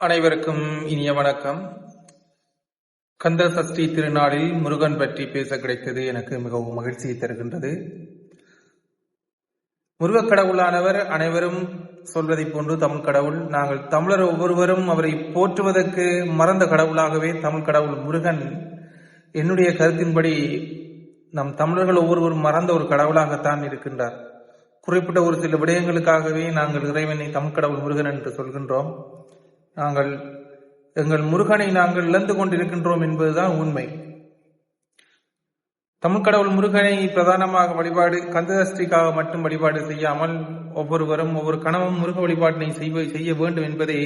அனைவருக்கும் இனிய வணக்கம். கந்த சஷ்டி திருநாளில் முருகன் பற்றி பேச கிடைத்தது எனக்கு மிகவும் மகிழ்ச்சியை தருகின்றது. முருகக் கடவுளானவர் அனைவரும் சொல்வதைப் போன்று தமிழ் கடவுள் நாங்கள் தமிழர் ஒவ்வொருவரும் அவரை போற்றுவதற்கு மறந்த கடவுளாகவே தமிழ் கடவுள் முருகன். என்னுடைய கருத்தின்படி நம் தமிழர்கள் ஒவ்வொருவரும் மறந்த ஒரு கடவுளாகத்தான் இருக்கின்றார். குறிப்பிட்ட ஒரு சில விடயங்களுக்காகவே நாங்கள் இறைவனை தமிழ் கடவுள் முருகன் என்று சொல்கின்றோம். நாங்கள் எங்கள் முருகனை நாங்கள் இழந்து கொண்டிருக்கின்றோம் என்பதுதான் உண்மை. தமிழ்கடவுள் முருகனை பிரதானமாக வழிபாடு கந்தசஷ்டிக்காக மட்டும் வழிபாடு செய்யாமல் ஒவ்வொருவரும் ஒவ்வொரு கணவன் முருக வழிபாட்டினை செய்வ செய்ய வேண்டும் என்பதே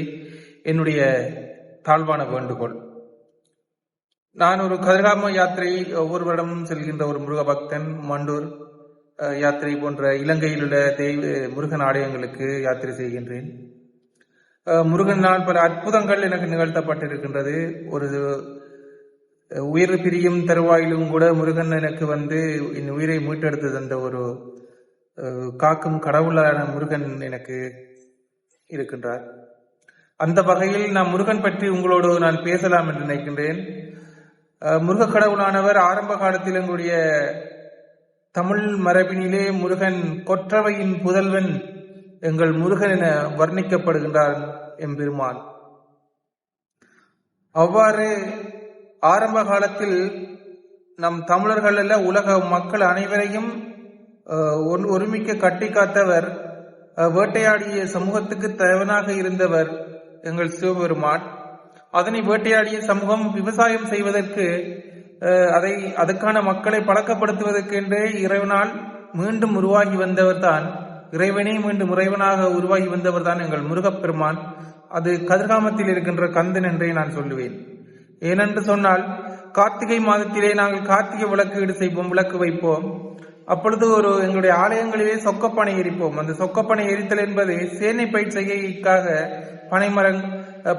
என்னுடைய தாழ்வான வேண்டுகோள். நான் ஒரு கதிர்காம யாத்திரை ஒவ்வொரு வருடமும் செல்கின்ற ஒரு முருக பக்தன் மண்டூர் யாத்திரை போன்ற இலங்கையில் உள்ள தெய்வ முருகன் ஆலயங்களுக்கு யாத்திரை செய்கின்றேன். முருகனால் பல அற்புதங்கள் எனக்கு நிகழ்த்தப்பட்டிருக்கின்றது. ஒரு உயிர் பிரியும் தருவாயிலும் கூட முருகன் எனக்கு வந்து என் உயிரை மீட்டெடுத்து தந்த ஒரு காக்கும் கடவுளான முருகன் எனக்கு இருக்கின்றார். அந்த வகையில் நான் முருகன் பற்றி உங்களோடு நான் பேசலாம் என்று நினைக்கின்றேன். முருக கடவுளானவர் ஆரம்ப காலத்தில் எங்களுடைய தமிழ் மரபினிலே முருகன் கொற்றவையின் புதல்வன் எங்கள் முருகன் என வர்ணிக்கப்படுகின்றார் எம்பெருமான். அவ்வாறு ஆரம்ப காலத்தில் நம் தமிழர்கள் அல்ல உலக மக்கள் அனைவரையும் ஒன்- ஒருமிக்க கட்டி காத்தவர் வேட்டையாடிய சமூகத்துக்கு தலைவனாக இருந்தவர் எங்கள் சிவபெருமான். அதனை வேட்டையாடிய சமூகம் விவசாயம் செய்வதற்கு அதை அதுக்கான மக்களை பழக்கப்படுத்துவதற்கென்றே இறைவனால் மீண்டும் உருவாகி வந்தவர் தான் இறைவனே மீண்டும் இறைவனாக உருவாகி வந்தவர்தான் எங்கள் முருகப்பெருமான். அது கதிர்காமத்தில் இருக்கின்ற கந்தன் என்றே நான் சொல்லுவேன். ஏனென்று சொன்னால் கார்த்திகை மாதத்திலே நாங்கள் கார்த்திகை விளக்கீடு செய்வோம் விளக்கு வைப்போம். அப்பொழுது ஒரு எங்களுடைய ஆலயங்களிலே சொக்கப்பனை எரிப்போம். அந்த சொக்கப்பனை எரித்தல் என்பது சேனை பயிற்சிகைக்காக பனைமரம்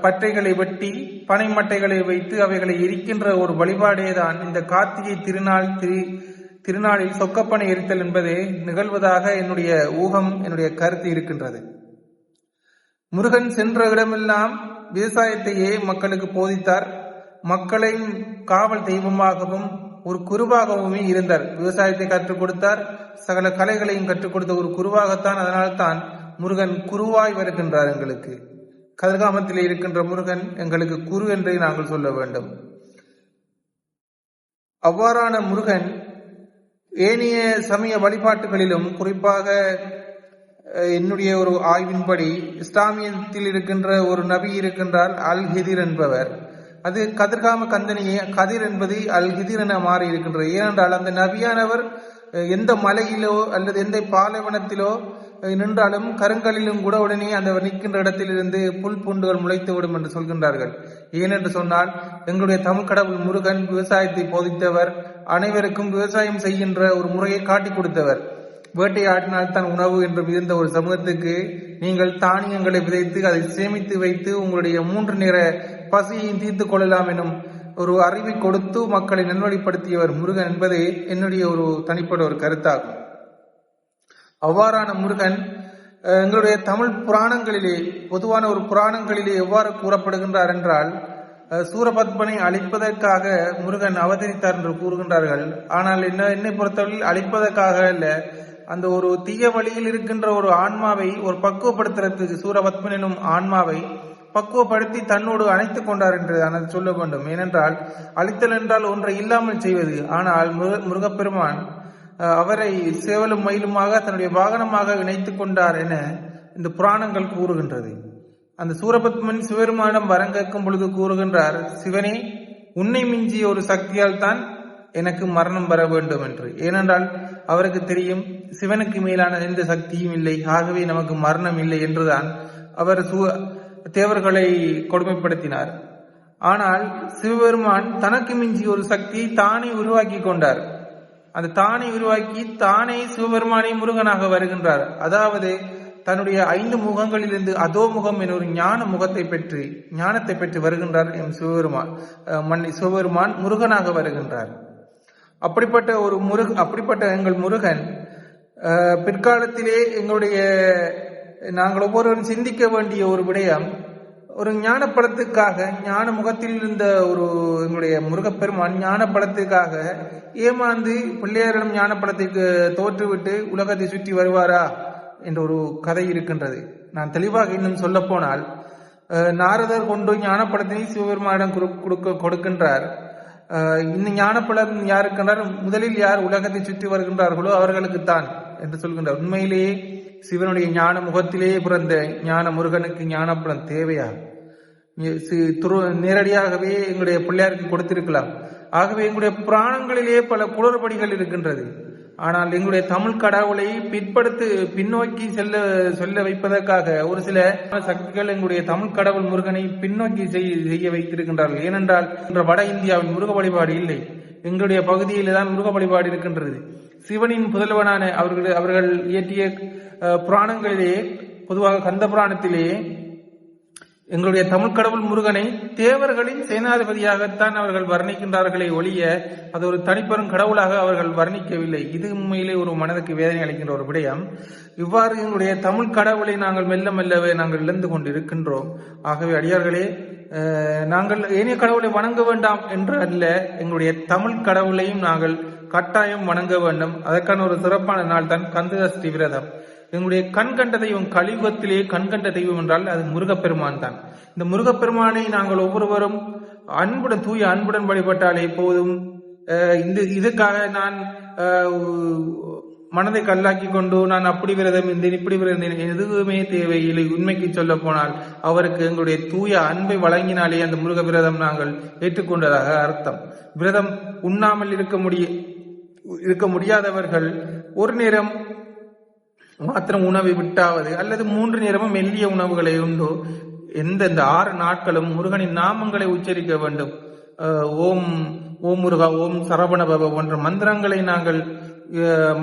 பற்றைகளை வெட்டி பனை மட்டைகளை வைத்து அவைகளை எரிக்கின்ற ஒரு வழிபாடே தான் இந்த கார்த்திகை திருநாள் திரு திருநாளில் சொக்கப்பனை எரித்தல் என்பது நிகழ்வதாக என்னுடைய ஊகம் என்னுடைய கருத்து இருக்கின்றது. முருகன் சென்ற இடமெல்லாம் விவசாயத்தையே மக்களுக்கு போதித்தார். மக்களின் காவல் தெய்வமாகவும் ஒரு குருவாகவுமே இருந்தார். விவசாயத்தை கற்றுக் கொடுத்தார். சகல கலைகளையும் கற்றுக் கொடுத்த ஒரு குருவாகத்தான் அதனால்தான் முருகன் குருவாய் வருகின்றார் எங்களுக்கு. கதிர்காமத்தில் இருக்கின்ற முருகன் எங்களுக்கு குரு என்றே நாங்கள் சொல்ல வேண்டும். அவ்வாறான முருகன் ஏனைய சமய வழிபாட்டுகளிலும் குறிப்பாக என்னுடைய ஒரு ஆய்வின்படி இஸ்லாமியத்தில் இருக்கின்ற ஒரு நபி இருக்கின்றால் அல் ஹிதிர் என்பவர். அது கதிர்காம கந்தனியே கதிர் என்பது அல் ஹிதிர் என மாறி இருக்கின்றது. ஏனென்றால் அந்த நபியானவர் எந்த மலையிலோ அல்லது எந்த பாலைவனத்திலோ நின்றாலும் கருங்கலிலும் கூட உடனே அந்த நிற்கின்ற இடத்திலிருந்து புல் பூண்டுகள் முளைத்து விடும் என்று சொல்கின்றார்கள். ஏனென்று சொன்னால் எங்களுடைய தமிழ் கடவுள் முருகன் விவசாயத்தை போதித்தவர் அனைவருக்கும் விவசாயம் செய்கின்ற ஒரு முறையை காட்டிக் கொடுத்தவர். வேட்டையாடினால் தான் உணவு என்று இருந்த ஒரு சமூகத்துக்கு நீங்கள் தானியங்களை விதைத்து அதை சேமித்து வைத்து உங்களுடைய மூன்று நேர பசியையும் தீர்த்து கொள்ளலாம் எனும் ஒரு அறிவை கொடுத்து மக்களை நல்வழிப்படுத்தியவர் முருகன் என்பது என்னுடைய ஒரு தனிப்பட்ட ஒரு கருத்தாகும். அவ்வாறான முருகன் எங்களுடைய தமிழ் புராணங்களிலே பொதுவான ஒரு புராணங்களிலே எவ்வாறு கூறப்படுகின்றார் என்றால் சூரபத்மனை அழிப்பதற்காக முருகன் அவதரித்தார் என்று கூறுகின்றார்கள். ஆனால் என்ன என்னை பொறுத்தவரையில் அழிப்பதற்காக அல்ல அந்த ஒரு தீய வழியில் இருக்கின்ற ஒரு ஆன்மாவை ஒரு பக்குவப்படுத்துறதுக்கு சூரபத்மன் எனும் ஆன்மாவை பக்குவப்படுத்தி தன்னோடு அணைத்துக் கொண்டார் என்று சொல்ல வேண்டும். ஏனென்றால் அழித்தல் என்றால் ஒன்றை இல்லாமல் செய்வது. ஆனால் முருக- முருகப்பெருமான் அவரை சேவலும் மயிலுமாக தன்னுடைய வாகனமாக இணைத்துக் கொண்டார் என இந்த புராணங்கள் கூறுகின்றது. அந்த சூரபத்மன் சிவருமானம் வரம் கேட்கும் பொழுது கூறுகின்றார் சிவனே உன்னை மிஞ்சிய ஒரு சக்தியால் தான் எனக்கு மரணம் வர வேண்டும் என்று. ஏனென்றால் அவருக்கு தெரியும் சிவனுக்கு மேலான எந்த சக்தியும் இல்லை. ஆகவே நமக்கு மரணம் இல்லை என்றுதான் அவர் சு- தேவர்களை கொடுமைப்படுத்தினார். ஆனால் சிவபெருமான் தனக்கு மிஞ்சிய ஒரு சக்தியை தானே உருவாக்கி கொண்டார். அந்த தானே உருவாக்கி தானே சிவபெருமானே முருகனாக வருகின்றார். அதாவது தன்னுடைய ஐந்து முகங்களிலிருந்து அதோ முகம் என ஒரு ஞான முகத்தை பெற்று ஞானத்தை பெற்று வருகின்றார் எம் சிவபெருமான். அஹ், மன்னி சிவபெருமான் முருகனாக வருகின்றார். அப்படிப்பட்ட ஒரு முருக அப்படிப்பட்ட எங்கள் முருகன் பிற்காலத்திலே எங்களுடைய நாங்கள் ஒவ்வொருவரும் சிந்திக்க வேண்டிய ஒரு விடயம் ஒரு ஞானப்படத்துக்காக ஞான முகத்தில் இருந்த ஒரு எங்களுடைய முருகப்பெருமான் ஞானப்படத்துக்காக ஏமாந்து பிள்ளையாரிடம் ஞானப்படத்துக்கு தோற்றுவிட்டு உலகத்தை சுற்றி வருவாரா? என்ற ஒரு கதை இருக்கின்றது. நான் தெளிவாக இன்னும் சொல்ல போனால் நாரதர் கொண்டு ஞானப்படத்தினை சிவபெருமானிடம் கொடுக்க கொடுக்கின்றார். இந்த ஞானப்படம் யாருக்கின்றார்? முதலில் யார் உலகத்தை சுற்றி வருகின்றார்களோ அவர்களுக்குத்தான் என்று சொல்கின்றார். உண்மையிலேயே சிவனுடைய ஞான முகத்திலேயே பிறந்த ஞான முருகனுக்கு ஞானப்படம் தேவையா துரு- நேரடியாகவே எங்களுடைய பிள்ளையாருக்கு கொடுத்திருக்கலாம். ஆகவே எங்களுடைய புராணங்களிலே பல குளறுபடிகள் இருக்கின்றது. ஆனால் எங்களுடைய தமிழ் கடவுளை பிற்படுத்து பின்னோக்கி செல்ல சொல்ல வைப்பதற்காக ஒரு சில சக்திகள் எங்களுடைய தமிழ் கடவுள் முருகனை பின்னோக்கி செய்ய செய்ய வைத்திருக்கின்றார்கள். ஏனென்றால் இன்று வட இந்தியாவில் முருக வழிபாடு இல்லை. எங்களுடைய பகுதியில் தான் முருக வழிபாடு இருக்கின்றது. சிவனின் புதல்வனான அவர்கள் அவர்கள் இயற்றிய புராணங்களிலேயே புராணங்களிலே பொதுவாக கந்த புராணத்திலே எங்களுடைய தமிழ் கடவுள் முருகனை தேவர்களின் சேனாதிபதியாகத்தான் அவர்கள் வர்ணிக்கின்றார்களே ஒழிய அது ஒரு தனிப்பெரும் கடவுளாக அவர்கள் வர்ணிக்கவில்லை. இது உண்மையிலே ஒரு மனதுக்கு வேதனை அளிக்கின்ற ஒரு விடயம். இவ்வாறு எங்களுடைய தமிழ் கடவுளை நாங்கள் மெல்ல மெல்லவே நாங்கள் இழந்து கொண்டு இருக்கின்றோம் ஆகவே அடியார்களே நாங்கள் ஏனைய கடவுளை வணங்க வேண்டாம் என்று அல்ல எங்களுடைய தமிழ் கடவுளையும் நாங்கள் கட்டாயம் வணங்க வேண்டும். அதற்கான ஒரு சிறப்பான நாள் தான் கந்தசஷ்டி விரதம். எங்களுடைய கண் கண்ட தெய்வம் கலியுகத்திலே கண் கண்ட தெய்வம் என்றால் அது முருகப்பெருமான் தான். இந்த முருகப்பெருமானை நாங்கள் ஒவ்வொருவரும் அன்புடன் தூய அன்புடன் வழிபட்டாலே போதும் இந்த இதுக்காக நான் மனதை கல்லாக்கி கொண்டு நான் அப்படி விரதம் இருந்தேன் இப்படி விரதம் எதுவுமே தேவையில்லை. உண்மைக்கு சொல்ல போனால் அவருக்கு எங்களுடைய தூய அன்பை வழங்கினாலே அந்த முருக விரதம் நாங்கள் ஏற்றுக்கொண்டதாக அர்த்தம். விரதம் உண்ணாமல் இருக்க முடிய இருக்க முடியாதவர்கள் ஒரு நேரம் மாத்திரம் உணவை விட்டாவது அல்லது மூன்று நேரமும் மெல்லிய உணவுகளை உண்டோ எந்த இந்த ஆறு நாட்களும் முருகனின் நாமங்களை உச்சரிக்க வேண்டும். ஓம் ஓம் முருகா ஓம் சரவண பவ போன்ற மந்திரங்களை நாங்கள்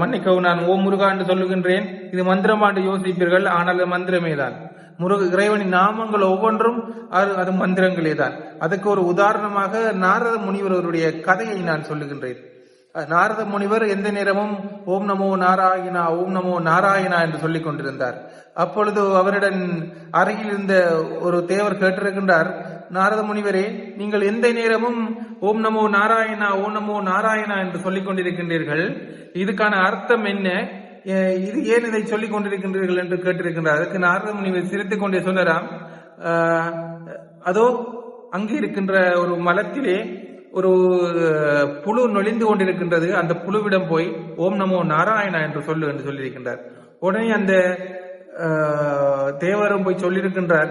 மன்னிக்கவும் நான் ஓம் முருகா என்று சொல்லுகின்றேன். இது மந்திரமாண்டு யோசிப்பீர்கள் ஆனால் அது மந்திரமே தான் முருக இறைவனின் நாமங்கள் ஒவ்வொன்றும் அது அது மந்திரங்களே தான் அதுக்கு ஒரு உதாரணமாக நாரத முனிவர் அவருடைய கதையை நான் சொல்லுகின்றேன். நாரத முனிவர் எந்த நேரமும் ஓம் நமோ நாராயணா ஓம் நமோ நாராயணா என்று சொல்லிக் கொண்டிருந்தார். அப்பொழுது அவரிடம் அருகில் இருந்த ஒரு தேவர் கேட்டிருக்கின்றார் நாரத முனிவரே நீங்கள் எந்த நேரமும் ஓம் நமோ நாராயணா ஓம் நமோ நாராயணா என்று சொல்லிக் கொண்டிருக்கின்றீர்கள். இதுக்கான அர்த்தம் என்ன? இது ஏன் இதை சொல்லிக் கொண்டிருக்கின்றீர்கள் என்று கேட்டிருக்கின்றார். அதுக்கு நாரத முனிவர் சிரித்துக் கொண்டே சொன்னாராம் அதோ அங்கே இருக்கின்ற ஒரு மலத்திலே ஒரு புழு நொழிந்து கொண்டிருக்கின்றது. அந்த புழுவிடம் போய் ஓம் நமோ நாராயணா என்று சொல்லு என்று சொல்லியிருக்கின்றார். உடனே அந்த தேவரும் போய் சொல்லியிருக்கின்றார்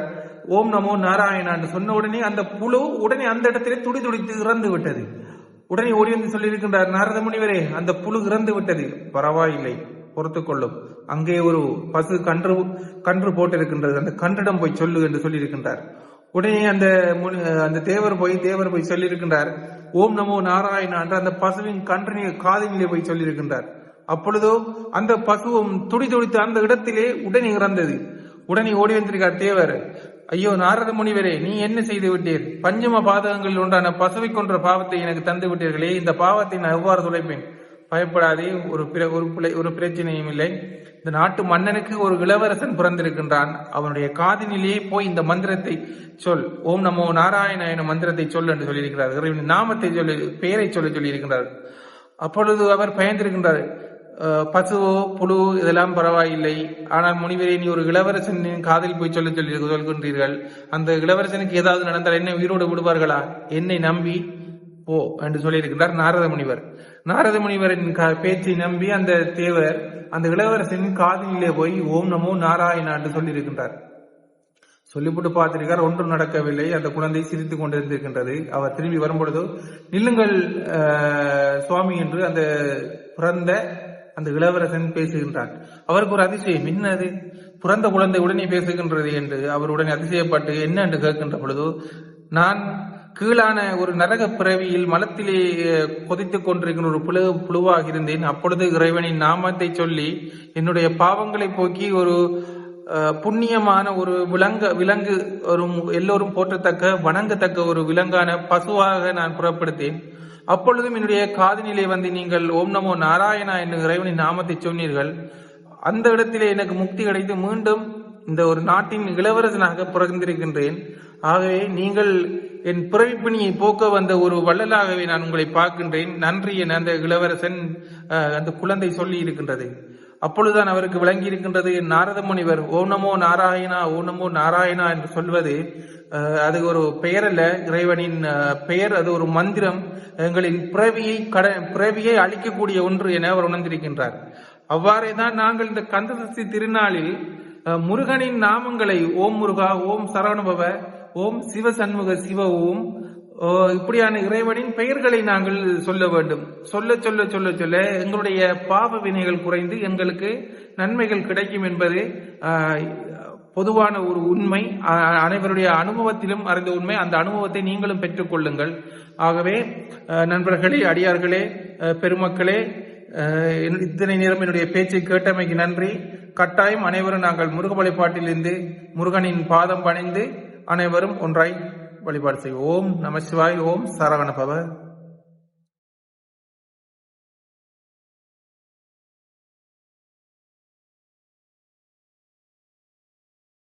ஓம் நமோ நாராயணா என்று சொன்ன உடனே அந்த புழு உடனே அந்த இடத்திலே துடி துடித்து இறந்து விட்டது. உடனே ஓடி வந்து சொல்லியிருக்கின்றார் நாரத முனிவரே அந்த புழு இறந்து விட்டது. பரவாயில்லை பொறுத்துக்கொள்ளும் அங்கே ஒரு பசு கன்று கன்று போட்டிருக்கின்றது. அந்த கன்றிடம் போய் சொல்லு என்று சொல்லியிருக்கின்றார். உடனே அந்த முனி- அந்த தேவர் போய் தேவர் போய் சொல்லியிருக்கின்றார் ஓம் நமோ நாராயணா என்று அந்த பசுவின் கன்றினை காதினிலே போய் சொல்லியிருக்கின்றார். அப்பொழுதோ அந்த பசுவும் துடி துடித்து அந்த இடத்திலே உடனே இறந்தது. உடனே ஓடி வந்திருக்கார் தேவர் ஐயோ நாரத முனிவரே நீ என்ன செய்து விட்டீர்? பஞ்சம பாதகங்களில் உண்டான பசுவை கொன்ற பாவத்தை எனக்கு தந்து விட்டீர்களே இந்த பாவத்தை நான் எவ்வாறு துளைப்பேன் பயப்படாதே ஒரு பிற ஒரு பிழை- ஒரு பிரச்சனையும் இல்லை. இந்த நாட்டு மன்னனுக்கு ஒரு இளவரசன் பிறந்திருக்கின்றான். அவனுடைய காதினிலேயே போய் இந்த மந்திரத்தை சொல். ஓம் நமோ நாராயண மந்திரத்தை சொல் என்று சொல்லியிருக்கிறார். இறைவன் நாமத்தை சொல்லி பெயரை சொல்ல சொல்லியிருக்கின்றார் அப்பொழுது அவர் பயந்திருக்கின்றார். பசுவோ புழு இதெல்லாம் பரவாயில்லை. ஆனால் முனிவரே நீ ஒரு இளவரசனின் காதில் போய் சொல்ல சொல்லி சொல்கின்றீர்கள். அந்த இளவரசனுக்கு ஏதாவது நடந்தால் என்னை உயிரோடு விடுவார்களா? என்னை நம்பி போ என்று சொல்லியிருக்கிறார் நாரத முனிவர் நாரத முனிவரின் க- பேச்சை நம்பி அந்த தேவர் அந்த இளவரசனின் காதலிலே போய் ஓம் நமோ நாராயணா என்று சொல்லியிருக்கின்றார். சொல்லிவிட்டு பார்த்திருக்கார் ஒன்றும் நடக்கவில்லை. அந்த குழந்தை சிரித்து கொண்டிருந்திருக்கின்றது. அவர் திரும்பி வரும்பொழுது நில்லுங்கள் சுவாமி என்று அந்த பிறந்த அந்த இளவரசன் பேசுகின்றான். அவருக்கு ஒரு அதிசயம். என்ன அது பிறந்த குழந்தை உடனே பேசுகின்றது என்று அவர் உடனே அதிசயப்பட்டு என்ன? என்று கேட்கின்ற பொழுது நான் கீழான ஒரு நரக பிறவியில் மலத்திலே கொதித்துக் கொண்டிருக்கிற ஒரு புழு புழுவாக இருந்தேன். அப்பொழுது இறைவனின் நாமத்தை சொல்லி என்னுடைய பாவங்களை போக்கி ஒரு புண்ணியமான ஒரு விலங்கு விலங்கு ஒரு எல்லோரும் போற்றத்தக்க வணங்கத்தக்க ஒரு விலங்கான பசுவாக நான் புறப்படுத்தேன். அப்பொழுதும் என்னுடைய காதினிலே வந்து நீங்கள் ஓம் நமோ நாராயணா என்று இறைவனின் நாமத்தை சொன்னீர்கள். அந்த இடத்திலே எனக்கு முக்தி கிடைத்து மீண்டும் இந்த ஒரு நாட்டின் இளவரசனாக பிறந்திருக்கின்றேன். ஆகவே நீங்கள் என் பிறவிப்பிணியை போக்க வந்த ஒரு வள்ளலாகவே நான் உங்களை பார்க்கின்றேன். நன்றி என அந்த இளவரசன் அந்த குழந்தை சொல்லி இருக்கின்றது. அப்பொழுதுதான் அவருக்கு விளங்கி இருக்கின்றது நாரத முனிவர் ஓனமோ நாராயணா ஓனமோ நாராயணா என்று சொல்வது அது ஒரு பெயர் அல்ல இறைவனின் பெயர் அது ஒரு மந்திரம். எங்களின் பிறவியை கட பிறவியை அழிக்கக்கூடிய ஒன்று என அவர் உணர்ந்திருக்கின்றார். அவ்வாறே தான் நாங்கள் இந்த கந்தசஷ்டி திருநாளில் முருகனின் நாமங்களை ஓம் முருகா ஓம் சரவணபவ ஓம் சிவசண்முக சிவ ஓம் ஓ, இப்படியான இறைவனின் பெயர்களை நாங்கள் சொல்ல வேண்டும். சொல்ல சொல்ல சொல்ல சொல்ல எங்களுடைய பாவ வினைகள் குறைந்து எங்களுக்கு நன்மைகள் கிடைக்கும் என்பது பொதுவான ஒரு உண்மை. அனைவருடைய அனுபவத்திலும் அறிந்த உண்மை. அந்த அனுபவத்தை நீங்களும் பெற்றுக்கொள்ளுங்கள். ஆகவே நண்பர்களே அடியார்களே பெருமக்களே இத்தனை நேரம் என்னுடைய பேச்சை கேட்டமைக்கு நன்றி. கட்டாயம் அனைவரும் நாங்கள் முருக வழிபாட்டிலிருந்து முருகனின் பாதம் பணிந்து அனைவரும் ஒன்றாய் வழிபாடு செய்வோம். ஓம் நம சிவாய். ஓம் சரவணபவ